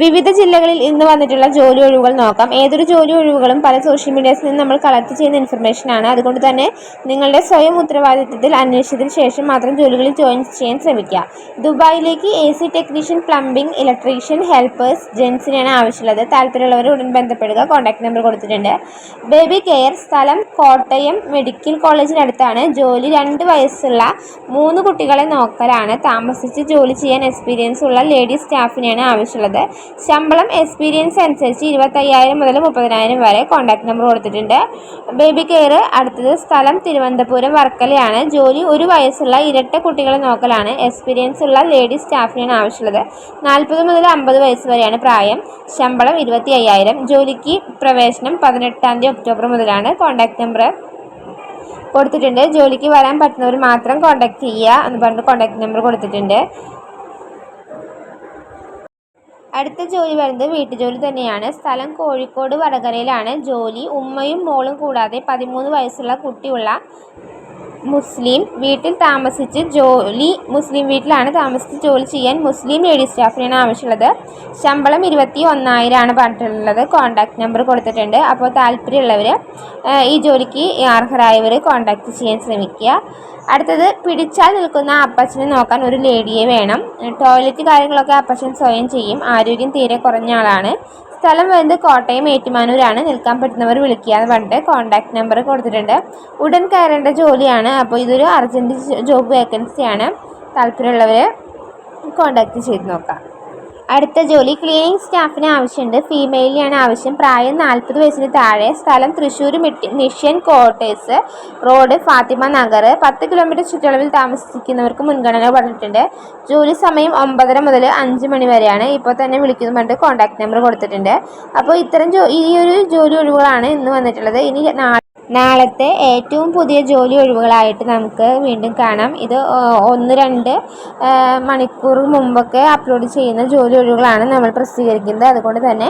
വിവിധ ജില്ലകളിൽ ഇന്ന് വന്നിട്ടുള്ള ജോലി ഒഴിവുകൾ നോക്കാം. ഏതൊരു ജോലി ഒഴിവുകളും പല സോഷ്യൽ മീഡിയസിൽ നിന്ന് നമ്മൾ കളക്ട് ചെയ്യുന്ന ഇൻഫർമേഷൻ ആണ്. അതുകൊണ്ട് തന്നെ നിങ്ങളുടെ സ്വയം ഉത്തരവാദിത്വത്തിൽ അന്വേഷിച്ചതിന് ശേഷം മാത്രം ജോലികളിൽ ജോയിൻ ചെയ്യാൻ ശ്രമിക്കുക. ദുബായിലേക്ക് A C technician plumbing electrician helpers ജെൻസിനാണ് ആവശ്യമുള്ളത്. താല്പര്യമുള്ളവർ ഉടൻ ബന്ധപ്പെടുക. കോൺടാക്ട് നമ്പർ കൊടുത്തിട്ടുണ്ട്. ബേബി കെയർ സ്ഥലം കോട്ടയം മെഡിക്കൽ കോളേജിനടുത്താണ് ജോലി രണ്ട് വയസ്സുള്ള മൂന്ന് കുട്ടികളെ നോക്കലാണ്. താമസിച്ച് ജോലി ചെയ്യാൻ എക്സ്പീരിയൻസ് ഉള്ള ലേഡി സ്റ്റാഫിനെയാണ് ആവശ്യമുള്ളത്. ശമ്പളം എക്സ്പീരിയൻസ് അനുസരിച്ച് ഇരുപത്തയ്യായിരം മുതൽ മുപ്പതിനായിരം വരെ കോൺടാക്ട് നമ്പർ കൊടുത്തിട്ടുണ്ട്. ബേബി കെയർ അടുത്തത് സ്ഥലം തിരുവനന്തപുരം വർക്കലയാണ്. ജോലി ഒരു വയസ്സുള്ള ഇരട്ട കുട്ടികളെ നോക്കലാണ്. എക്സ്പീരിയൻസ് ഉള്ള ലേഡി സ്റ്റാഫിനാണ് ആവശ്യമുള്ളത്. നാൽപ്പത് മുതൽ അമ്പത് വയസ്സ് വരെയാണ് പ്രായം. ശമ്പളം ഇരുപത്തി അയ്യായിരം ജോലിക്ക് പ്രവേശനം പതിനെട്ടാം തീയതി ഒക്ടോബർ മുതലാണ് കോൺടാക്ട് നമ്പർ കൊടുത്തിട്ടുണ്ട്. ജോലിക്ക് വരാൻ പറ്റുന്നവർ മാത്രം കോൺടാക്ട് ചെയ്യുക എന്ന് പറഞ്ഞിട്ട് കോൺടാക്ട് നമ്പർ കൊടുത്തിട്ടുണ്ട്. അടുത്ത ജോലി വരുന്നത് വീട്ടുജോലി തന്നെയാണ്. സ്ഥലം കോഴിക്കോട് വടകരയിലാണ്. ജോലി ഉമ്മയും മോളും കൂടാതെ പതിമൂന്ന് വയസ്സുള്ള കുട്ടിയുള്ള മുസ്ലിം വീട്ടിൽ താമസിച്ച് ജോലി മുസ്ലിം വീട്ടിലാണ് താമസിച്ച് ജോലി ചെയ്യാൻ മുസ്ലിം ലേഡി സ്റ്റാഫിനാണ് ആവശ്യമുള്ളത്. ശമ്പളം ഇരുപത്തി ഒന്നായിരമാണ് പറഞ്ഞിട്ടുള്ളത്. കോൺടാക്ട് നമ്പർ കൊടുത്തിട്ടുണ്ട്. അപ്പോൾ താല്പര്യമുള്ളവർ ഈ ജോലിക്ക് അർഹരായവർ കോൺടാക്ട് ചെയ്യാൻ ശ്രമിക്കുക. അടുത്തത് പിടിച്ചാൽ നിൽക്കുന്ന അപ്പച്ചനെ നോക്കാൻ ഒരു ലേഡിയെ വേണം. ടോയ്ലറ്റ് കാര്യങ്ങളൊക്കെ അപ്പച്ചൻ സ്വയം ചെയ്യും. ആരോഗ്യം തീരെ കുറഞ്ഞ ആളാണ്. സ്ഥലം വരുന്നത് കോട്ടയം ഏറ്റുമാനൂരാണ്. നിൽക്കാൻ പറ്റുന്നവർ വിളിക്കുക എന്ന് പറഞ്ഞിട്ട് കോൺടാക്ട് നമ്പർ കൊടുത്തിട്ടുണ്ട്. ഉടൻ കയറേണ്ട ജോലിയാണ്. അപ്പോൾ ഇതൊരു അർജന്റ് ജോബ് വേക്കൻസിയാണ് താല്പര്യമുള്ളവർ കോൺടാക്ട് ചെയ്ത് നോക്കാം. അടുത്ത ജോലി ക്ലീനിങ് സ്റ്റാഫിന് ആവശ്യമുണ്ട്. ഫീമെയിലിനാണ് ആവശ്യം. പ്രായം നാൽപ്പത് വയസ്സിന് താഴെ. സ്ഥലം Thrissur mitti mission quarters road Fathima Nagar. പത്ത് കിലോമീറ്റർ ചുറ്റളവിൽ താമസിക്കുന്നവർക്ക് മുൻഗണന പറഞ്ഞിട്ടുണ്ട്. ജോലി സമയം ഒമ്പതര മുതൽ അഞ്ച് മണി വരെയാണ്. ഇപ്പോൾ തന്നെ വിളിക്കുന്നു പറഞ്ഞിട്ട് കോൺടാക്ട് നമ്പർ കൊടുത്തിട്ടുണ്ട്. അപ്പോൾ ഇത്തരം ജോ ഈ ഒരു ജോലി ഒഴിവുകളാണ് ഇന്ന് വന്നിട്ടുള്ളത്. ഇനി നാളെ നാളത്തെ ഏറ്റവും പുതിയ ജോലി ഒഴിവുകളായിട്ട് നമുക്ക് വീണ്ടും കാണാം. ഇത് ഒന്ന് രണ്ട് മണിക്കൂർ മുമ്പൊക്കെ അപ്ലോഡ് ചെയ്യുന്ന ജോലി ഒഴിവുകളാണ് നമ്മൾ പ്രസിദ്ധീകരിക്കുന്നത്. അതുകൊണ്ട് തന്നെ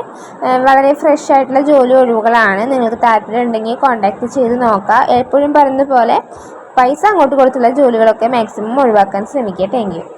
വളരെ ഫ്രഷ് ആയിട്ടുള്ള ജോലി ഒഴിവുകളാണ് നിങ്ങൾക്ക് താല്പര്യം ഉണ്ടെങ്കിൽ കോൺടാക്റ്റ് ചെയ്ത് നോക്കാം. എപ്പോഴും പറയുന്ന പോലെ പൈസ അങ്ങോട്ട് കൊടുത്തുള്ള ജോലികളൊക്കെ മാക്സിമം ഒഴിവാക്കാൻ ശ്രമിക്കുക. താങ്ക്